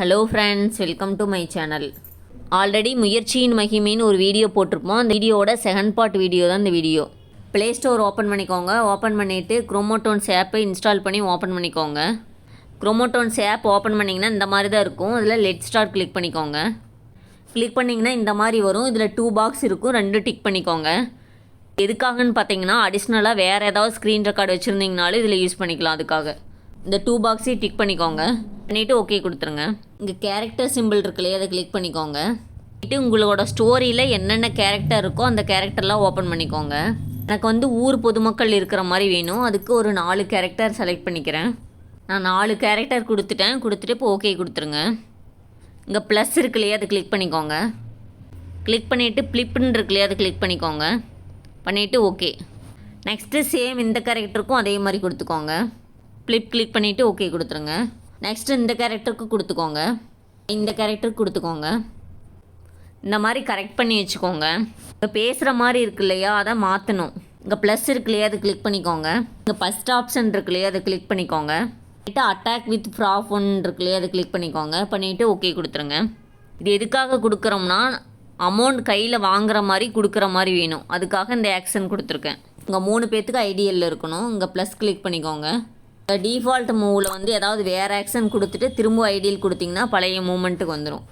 Hello friends welcome to my channel already முயற்சியின் மகிமைன்னு ஒரு வீடியோ போட்டிருப்போம். அந்த வீடியோவோட செகண்ட் பார்ட் வீடியோ தான் இந்த வீடியோ ப்ளே ஸ்டோர் ஓப்பன் பண்ணிக்கோங்க. ஓப்பன் பண்ணிவிட்டு குரோமோட்டோன்ஸ் ஆப்பை இன்ஸ்டால் பண்ணி ஓப்பன் பண்ணிக்கோங்க. குரோமோட்டோன்ஸ் ஆப் ஓப்பன் பண்ணிங்கன்னா இந்த மாதிரி தான் இருக்கும். இதில் லெட் ஸ்டார்ட் கிளிக் பண்ணிக்கோங்க. கிளிக் பண்ணிங்கன்னா இந்த மாதிரி வரும். இதில் டூ பாக்ஸ் இருக்கும். ரெண்டு டிக் பண்ணிக்கோங்க. எதுக்காகன்னு பார்த்தீங்கன்னா அடிஷ்னலாக வேறு ஏதாவது ஸ்க்ரீன் ரெக்கார்டு வச்சுருந்தீங்கனாலும் இதில் யூஸ் பண்ணிக்கலாம் அதுக்காக. இந்த டூ பாக்ஸையும் டிக் பண்ணிக்கோங்க. பண்ணிவிட்டு ஓகே கொடுத்துருங்க. இங்கே கேரக்டர் சிம்பிள் இருக்கு இல்லையா அதை கிளிக் பண்ணிக்கோங்க. பண்ணிட்டு உங்களோட ஸ்டோரியில் என்னென்ன கேரக்டர் இருக்கோ அந்த கேரக்டர்லாம் ஓப்பன் பண்ணிக்கோங்க. எனக்கு வந்து ஊர் பொதுமக்கள் இருக்கிற மாதிரி வேணும். அதுக்கு ஒரு நாலு கேரக்டர் செலக்ட் பண்ணிக்கிறேன். நான் நாலு கேரக்டர் கொடுத்துட்டேன். கொடுத்துட்டு இப்போ ஓகே கொடுத்துருங்க. இங்கே ப்ளஸ் இருக்கு இல்லையா அதை கிளிக் பண்ணிக்கோங்க. கிளிக் பண்ணிவிட்டு ப்ளிப்புன்னு இருக்கு இல்லையா அதை கிளிக் பண்ணிக்கோங்க. பண்ணிவிட்டு ஓகே நெக்ஸ்ட்டு சேம் இந்த கேரக்டருக்கும் அதே மாதிரி கொடுத்துக்கோங்க. ஃப்ளிப் கிளிக் பண்ணிவிட்டு ஓகே கொடுத்துருங்க. நெக்ஸ்ட்டு இந்த கேரக்டருக்கு கொடுத்துக்கோங்க. இந்த கேரக்டருக்கு கொடுத்துக்கோங்க. இந்த மாதிரி கரெக்ட் பண்ணி வச்சுக்கோங்க. இப்போ பேசுகிற மாதிரி இருக்கு இல்லையா அதை மாற்றணும் இங்கே ப்ளஸ் இருக்கு இல்லையா அதை கிளிக் பண்ணிக்கோங்க. இங்கே ஃபஸ்ட் ஆப்ஷன் இருக்கு இல்லையா அதை கிளிக் பண்ணிக்கோங்க. கிட்ட அட்டாக் வித் ப்ராஃப் ஒன் இருக்கு இல்லையா அதை கிளிக் பண்ணிக்கோங்க. பண்ணிவிட்டு ஓகே கொடுத்துருங்க. இது எதுக்காக கொடுக்குறோம்னா அமௌண்ட் கையில் வாங்குற மாதிரி கொடுக்குற மாதிரி வேணும். அதுக்காக இந்த ஆக்ஷன் கொடுத்துருக்கேன். இங்கே மூணு பேர்த்துக்கு ஐடியலில் இருக்கணும். இங்கே ப்ளஸ் கிளிக் பண்ணிக்கோங்க. டிஃபால்ட் மூவில் வந்து ஏதாவது வேறு ஆக்ஷன் கொடுத்துட்டு திரும்ப ஐடியல் கொடுத்தீங்கன்னா பழைய மூமெண்ட்டுக்கு வந்துடும்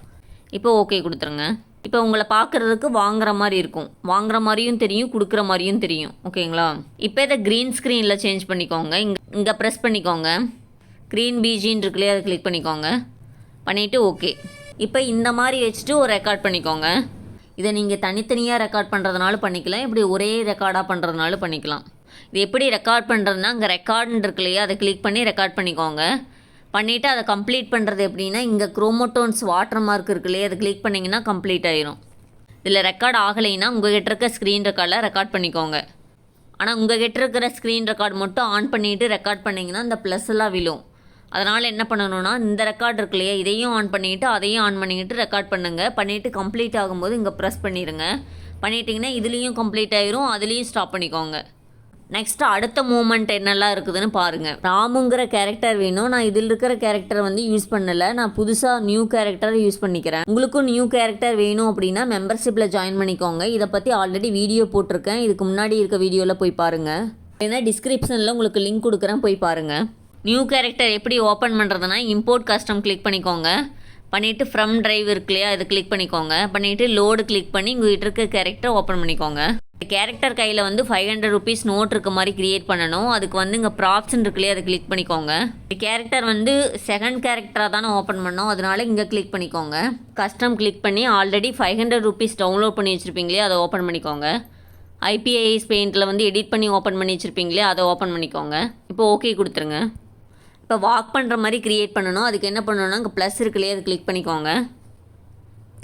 இப்போ ஓகே கொடுத்துருங்க. இப்போ உங்களை பார்க்குறதுக்கு வாங்குற மாதிரி இருக்கும். வாங்குற மாதிரியும் தெரியும் கொடுக்குற மாதிரியும் தெரியும். ஓகேங்களா இப்போ இதை க்ரீன் ஸ்க்ரீனில் சேஞ்ச் பண்ணிக்கோங்க. இங்கே இங்கே ப்ரெஸ் பண்ணிக்கோங்க. க்ரீன் பிஜின்னு இருக்குல்லையே அதை கிளிக் பண்ணிக்கோங்க. பண்ணிவிட்டு ஓகே இப்போ இந்த மாதிரி வச்சுட்டு ஒரு ரெக்கார்ட் பண்ணிக்கோங்க. இதை நீங்கள் தனித்தனியாக ரெக்கார்ட் பண்ணுறதுனால பண்ணிக்கலாம். இப்படி ஒரே ரெக்கார்டாக பண்ணுறதுனால பண்ணிக்கலாம். இது எப்படி ரெக்கார்ட் பண்ணுறதுனா அங்கே ரெக்கார்டுன்னு இருக்கு இல்லையா? அதை கிளிக் பண்ணி ரெக்கார்ட் பண்ணிக்கோங்க. பண்ணிவிட்டு அதை கம்ப்ளீட் பண்ணுறது எப்படின்னா இங்கே குரோமோட்டோன்ஸ் வாட்டர் மார்க் இருக்கு இல்லையா? அதை கிளிக் பண்ணிங்கன்னா கம்ப்ளீட் ஆயிரும். இதில் ரெக்கார்ட் ஆகலைன்னா உங்ககிட்ட இருக்க ஸ்க்ரீன் ரெக்கார்டில் ரெக்கார்ட் பண்ணிக்கோங்க. ஆனால் உங்ககிட்ட இருக்கிற ஸ்க்ரீன் ரெக்கார்ட் மட்டும் ஆன் பண்ணிவிட்டு ரெக்கார்ட் பண்ணிங்கன்னா இந்த ப்ளஸ் எல்லாம் விழும். அதனால் என்ன பண்ணணும்னா இந்த ரெக்கார்ட் இருக்கு இல்லையா? இதையும் ஆன் பண்ணிக்கிட்டு அதையும் ஆன் பண்ணிக்கிட்டு ரெக்கார்ட் பண்ணுங்கள் பண்ணிவிட்டு கம்ப்ளீட் ஆகும்போது இங்கே ப்ரெஸ் பண்ணிடுங்க பண்ணிட்டீங்கன்னா இதுலேயும் கம்ப்ளீட் ஆயிரும் அதுலேயும் ஸ்டாப் பண்ணிக்கோங்க. நெக்ஸ்ட் அடுத்த மூமெண்ட் என்னெல்லாம் இருக்குதுன்னு பாருங்கள் ராமுங்கிற கேரக்டர் வேணும். நான் இதில் இருக்கிற கேரக்டர் வந்து யூஸ் பண்ணலை. நான் புதுசாக நியூ கேரக்டர் யூஸ் பண்ணிக்கிறேன். உங்களுக்கும் நியூ கேரக்டர் வேணும் அப்படின்னா மெம்பர்ஷிப்பில் ஜாயின் பண்ணிக்கோங்க. இதை பற்றி ஆல்ரெடி வீடியோ போட்டிருக்கேன். இதுக்கு முன்னாடி இருக்க வீடியோவில் போய் பாருங்கள் ஏன்னா டிஸ்கிரிப்ஷனில் உங்களுக்கு லிங்க் கொடுக்குறேன். போய் பாருங்கள் நியூ கேரக்டர் எப்படி ஓப்பன் பண்ணுறதுனா இம்போர்ட் கஸ்டம் கிளிக் பண்ணிக்கோங்க. பண்ணிவிட்டு ஃப்ரம் டிரைவ் இருக்கு இல்லையா அதை கிளிக் பண்ணிக்கோங்க. பண்ணிவிட்டு லோடு கிளிக் பண்ணி உங்கள்கிட்ட இருக்க கேரக்டர் ஓப்பன் பண்ணிக்கோங்க. கேரக்டர் கையில் வந்து ஃபைவ் ஹண்ட்ரட் ருபீஸ் நோட் இருக்க மாதிரி க்ரியேட் பண்ணணும். அதுக்கு வந்து இங்கே ப்ராப்ஷன் இருக்குல்லையே அதை கிளிக் பண்ணிக்கோங்க. கேரக்டர் வந்து செகண்ட் கேரக்டராக தானே ஓப்பன் பண்ணோம். அதனால இங்கே கிளிக் பண்ணிக்கோங்க. கஸ்டம் கிளிக் பண்ணி already five hundred rupees download பண்ணி வச்சுருப்பீங்களே அதை ஓப்பன் பண்ணிக்கோங்க. ஐபிஐஎஸ் பெயிண்டில் வந்து எடிட் பண்ணி ஓப்பன் பண்ணி வச்சுருப்பீங்களே அதை ஓப்பன் பண்ணிக்கோங்க. இப்போ ஓகே கொடுத்துருங்க. இப்போ வாக் பண்ணுற மாதிரி க்ரியேட் பண்ணணும். அதுக்கு என்ன பண்ணணும்னா இங்கே ப்ளஸ் இருக்குல்லையே அதை கிளிக் பண்ணிக்கோங்க.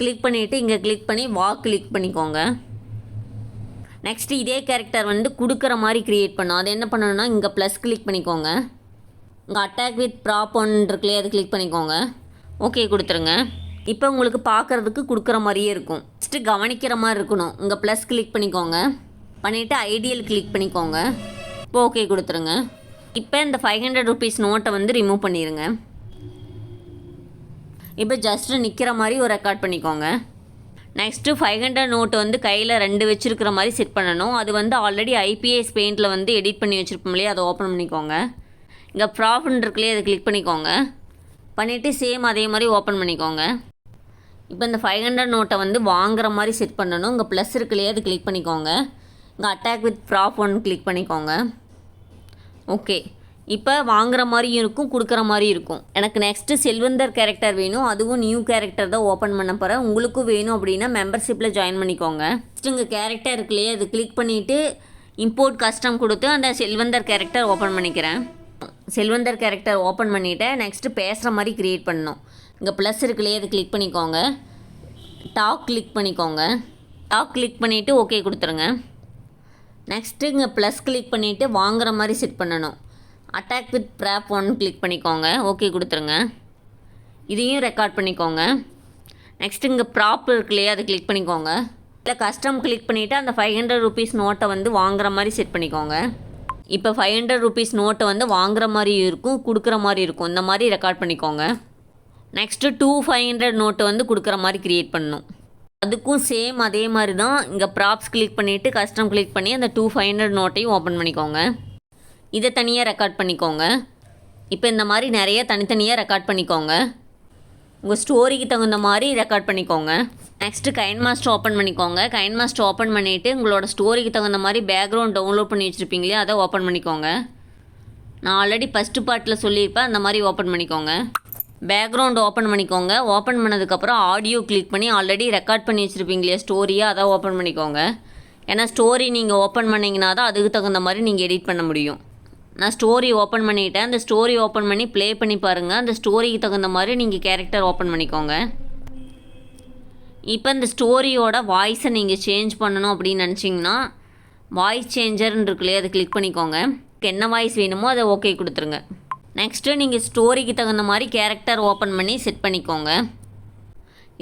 கிளிக் பண்ணிவிட்டு இங்கே கிளிக் பண்ணி வாக் கிளிக் பண்ணிக்கோங்க. நெக்ஸ்ட்டு இதே கேரக்டர் வந்து கொடுக்குற மாதிரி க்ரியேட் பண்ணும். அது என்ன பண்ணணும்னா இங்கே ப்ளஸ் கிளிக் பண்ணிக்கோங்க. இங்கே அட்டாக் வித் ப்ராப் ஒன் இருக்குல்லையே அதை கிளிக் பண்ணிக்கோங்க. ஓகே கொடுத்துருங்க. இப்போ உங்களுக்கு பார்க்குறதுக்கு கொடுக்குற மாதிரியே இருக்கும். ஃபஸ்ட்டு கவனிக்கிற மாதிரி இருக்கணும். இங்கே ப்ளஸ் கிளிக் பண்ணிக்கோங்க. பண்ணிவிட்டு ஐடியல் கிளிக் பண்ணிக்கோங்க. இப்போ ஓகே கொடுத்துருங்க. இப்போ இந்த ஃபைவ் ஹண்ட்ரட் ருபீஸ் நோட்டை வந்து ரிமூவ் பண்ணிடுங்க இப்போ ஜஸ்ட்டு நிற்கிற மாதிரி ஒரு ரெக்கார்ட் பண்ணிக்கோங்க. நெக்ஸ்ட்டு ஃபைவ் ஹண்ட்ரட் நோட்டு வந்து கையில் ரெண்டு வச்சுருக்கிற மாதிரி செட் பண்ணணும். அது வந்து ஆல்ரெடி ஐபிஎஸ் பெயிண்டில் வந்து எடிட் பண்ணி வச்சுருப்போம் இல்லையா? அதை ஓப்பன் பண்ணிக்கோங்க. இங்கே ப்ராஃபிட் இருக்குல்லையே அதை கிளிக் பண்ணிக்கோங்க. பண்ணிவிட்டு சேம் அதே மாதிரி ஓப்பன் பண்ணிக்கோங்க. இப்போ இந்த ஃபைவ் ஹண்ட்ரட் நோட்டை வந்து வாங்குற மாதிரி செட் பண்ணணும். இங்கே ப்ளஸ் இருக்குல்லையே அது கிளிக் பண்ணிக்கோங்க. இங்கே attack with prop one click பண்ணிக்கோங்க. ஓகே இப்போ வாங்குற மாதிரியும் இருக்கும் கொடுக்குற மாதிரி இருக்கும். எனக்கு நெக்ஸ்ட்டு செல்வந்தர் கேரக்டர் வேணும். அதுவும் நியூ கேரக்டர் தான் ஓப்பன் பண்ண போகிறேன் உங்களுக்கும் வேணும் அப்படின்னா மெம்பர்ஷிப்பில் ஜாயின் பண்ணிக்கோங்க. நெக்ஸ்ட் இங்கே கேரக்டர் இருக்கு இல்லையா அது கிளிக் பண்ணிவிட்டு இம்போர்ட் கஸ்டம் கொடுத்து அந்த செல்வந்தர் கேரக்டர் ஓப்பன் பண்ணிக்கிறேன். செல்வந்தர் கேரக்டர் ஓப்பன் பண்ணிவிட்டேன் நெக்ஸ்ட்டு பேசுகிற மாதிரி க்ரியேட் பண்ணணும். இங்கே ப்ளஸ் இருக்கு இல்லையா அது கிளிக் பண்ணிக்கோங்க. டாக் கிளிக் பண்ணிக்கோங்க. டாக் கிளிக் பண்ணிவிட்டு ஓகே கொடுத்துருங்க. நெக்ஸ்ட்டு இங்கே ப்ளஸ் கிளிக் பண்ணிவிட்டு வாங்குற மாதிரி செட் பண்ணணும். Attack with prop one click பண்ணிக்கோங்க. ஓகே கொடுத்துருங்க. இதையும் ரெக்கார்ட் பண்ணிக்கோங்க. நெக்ஸ்ட் இங்கே ப்ராப் இருக்கு இல்லையா அதை கிளிக் பண்ணிக்கோங்க. இல்லை கஸ்டம் கிளிக் பண்ணிவிட்டு அந்த ஃபைவ் ஹண்ட்ரட் ருபீஸ் நோட்டை வந்து வாங்குற மாதிரி செட் பண்ணிக்கோங்க. இப்போ ஃபைவ் ஹண்ட்ரட் ருபீஸ் நோட்டை வந்து வாங்குற மாதிரி இருக்கும் கொடுக்குற மாதிரி இருக்கும். இந்த மாதிரி ரெக்கார்ட் பண்ணிக்கோங்க. நெக்ஸ்ட்டு டூ ஃபைவ் ஹண்ட்ரட் நோட்டை வந்து கொடுக்குற மாதிரி க்ரியேட் பண்ணணும் அதுக்கும் சேம் அதே மாதிரி தான் இங்கே ப்ராப்ஸ் கிளிக் பண்ணிவிட்டு கஸ்டம் கிளிக் பண்ணி அந்த டூ ஃபைவ் ஹண்ட்ரட் நோட்டையும் ஓப்பன் பண்ணிக்கோங்க. இதை தனியாக ரெக்கார்ட் பண்ணிக்கோங்க. இப்போ இந்த மாதிரி நிறைய தனித்தனியாக ரெக்கார்ட் பண்ணிக்கோங்க. உங்கள் ஸ்டோரிக்கு தகுந்த மாதிரி ரெக்கார்ட் பண்ணிக்கோங்க. நெக்ஸ்ட்டு கைன் மாஸ்டர் ஓப்பன் பண்ணிக்கோங்க. கைன் மாஸ்டர் ஓப்பன் பண்ணிவிட்டு உங்களோட ஸ்டோரிக்கு தகுந்த மாதிரி பேக்ரவுண்ட் டவுன்லோட் பண்ணி வச்சுருப்பீங்களே அதை ஓப்பன் பண்ணிக்கோங்க. நான் ஆல்ரெடி ஃபஸ்ட்டு பார்ட்டில் சொல்லியிருப்பேன் அந்த மாதிரி ஓப்பன் பண்ணிக்கோங்க. பேக்ரவுண்ட் ஓப்பன் பண்ணிக்கோங்க. ஓப்பன் பண்ணதுக்கப்புறம் ஆடியோ கிளிக் பண்ணி ஆல்ரெடி ரெக்கார்ட் பண்ணி வச்சுருப்பீங்களே ஸ்டோரியை அதை ஓப்பன் பண்ணிக்கோங்க. ஏன்னா ஸ்டோரி நீங்கள் ஓப்பன் பண்ணிங்கன்னா தான் அதுக்கு தகுந்த மாதிரி நீங்கள் எடிட் பண்ண முடியும். நான் ஸ்டோரி ஓப்பன் பண்ணிட்டேன். அந்த ஸ்டோரி ஓப்பன் பண்ணி ப்ளே பண்ணி பாருங்கள் அந்த ஸ்டோரிக்கு தகுந்த மாதிரி நீங்கள் கேரக்டர் ஓப்பன் பண்ணிக்கோங்க. இப்போ இந்த ஸ்டோரியோட வாய்ஸை நீங்கள் சேஞ்ச் பண்ணணும் அப்படின்னு நினச்சிங்கன்னா வாய்ஸ் சேஞ்சர்னு இருக்கு இல்லையா அதை கிளிக் பண்ணிக்கோங்க. என்ன வாய்ஸ் வேணுமோ அதை ஓகே கொடுத்துருங்க. நெக்ஸ்ட்டு நீங்கள் ஸ்டோரிக்கு தகுந்த மாதிரி கேரக்டர் ஓப்பன் பண்ணி செட் பண்ணிக்கோங்க.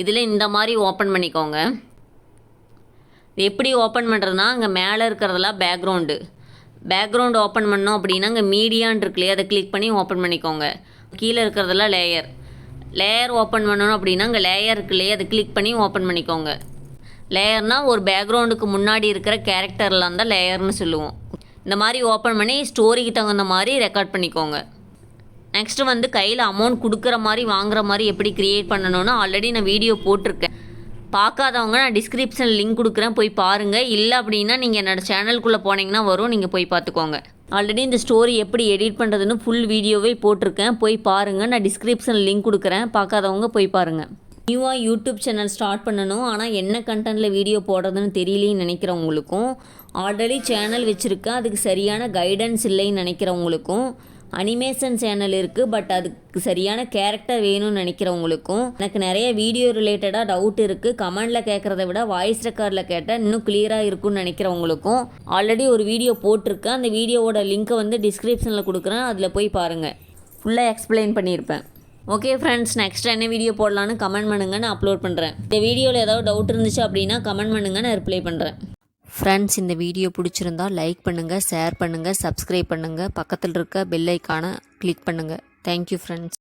இதில் இந்த மாதிரி ஓப்பன் பண்ணிக்கோங்க. இது எப்படி ஓப்பன் பண்ணுறதுனா அங்கே மேலே இருக்கிறதெல்லாம் பேக்ரவுண்டு பேக்ரவுண்ட் ஓப்பன் பண்ணோம் அப்படின்னா அங்கே மீடியான் இருக்கு இல்லையா? அதை கிளிக் பண்ணி ஓப்பன் பண்ணிக்கோங்க. கீழே இருக்கிறதெல்லாம் லேயர் லேயர் ஓப்பன் பண்ணணும் அப்படின்னா அங்கே லேயர் இருக்கு இல்லையா? அதை கிளிக் பண்ணி ஓப்பன் பண்ணிக்கோங்க. லேயர்னால் ஒரு பேக்ரவுண்டுக்கு முன்னாடி இருக்கிற கேரக்டர்லாம் தான் லேயர்னு சொல்லுவோம். இந்த மாதிரி ஓப்பன் பண்ணி ஸ்டோரிக்கு தகுந்த மாதிரி ரெக்கார்ட் பண்ணிக்கோங்க. நெக்ஸ்ட்டு வந்து கையில் அமௌண்ட் கொடுக்குற மாதிரி வாங்குற மாதிரி எப்படி க்ரியேட் பண்ணணும்னு ஆல்ரெடி நான் வீடியோ போட்டிருக்கேன். பார்க்காதவங்க நான் டிஸ்கிரிப்ஷன் லிங்க் கொடுக்குறேன் போய் பாருங்கள் இல்லை அப்படின்னா நீங்கள் என்னோடய சேனலுக்குள்ளே போனீங்கன்னா வரும். நீங்கள் போய் பார்த்துக்கோங்க. ஆல்ரெடி இந்த ஸ்டோரி எப்படி எடிட் பண்ணுறதுன்னு ஃபுல் வீடியோவே போட்டிருக்கேன். போய் பாருங்கள் நான் டிஸ்கிரிப்ஷன் லிங்க் கொடுக்குறேன். பார்க்காதவங்க போய் பாருங்கள் நியூவாக யூடியூப் சேனல் ஸ்டார்ட் பண்ணணும். ஆனால் என்ன கண்டென்ட்டில் வீடியோ போடுறதுன்னு தெரியலேன்னு நினைக்கிறவங்களுக்கும் ஆல்ரெடி சேனல் வச்சுருக்கேன். அதுக்கு சரியான கைடன்ஸ் இல்லைன்னு நினைக்கிறவங்களுக்கும் அனிமேஷன் சேனல் இருக்குது பட் அதுக்கு சரியான கேரக்டர் வேணும்னு நினைக்கிறவங்களுக்கும் எனக்கு நிறைய வீடியோ ரிலேட்டடாக டவுட் இருக்குது கமெண்டில் கேட்குறத விட வாய்ஸ் ரெக்கார்டில் கேட்டால் இன்னும் கிளியராக இருக்கும்னு நினைக்கிறவங்களுக்கும் ஆல்ரெடி ஒரு வீடியோ போட்டிருக்கேன் அந்த வீடியோவோட லிங்க்கை வந்து டிஸ்கிரிப்ஷனில் கொடுக்குறேன். அதில் போய் பாருங்கள் ஃபுல்லாக எக்ஸ்பிளைன் பண்ணியிருப்பேன். ஓகே ஃப்ரெண்ட்ஸ் நெக்ஸ்ட் என்ன வீடியோ போடலான்னு கமெண்ட் பண்ணுங்கள் நான் அப்லோட் பண்ணுறேன் இந்த வீடியோவில் ஏதாவது டவுட் இருந்துச்சு அப்படின்னா கமெண்ட் பண்ணுங்கள் நான் ரிப்ளை பண்ணுறேன் ஃப்ரெண்ட்ஸ் இந்த வீடியோ பிடிச்சிருந்தா லைக் பண்ணுங்கள் ஷேர் பண்ணுங்கள் சப்ஸ்கிரைப் பண்ணுங்கள் பக்கத்தில் இருக்க பெல் ஐக்கானை கிளிக் பண்ணுங்கள் தேங்க்யூ ஃப்ரெண்ட்ஸ்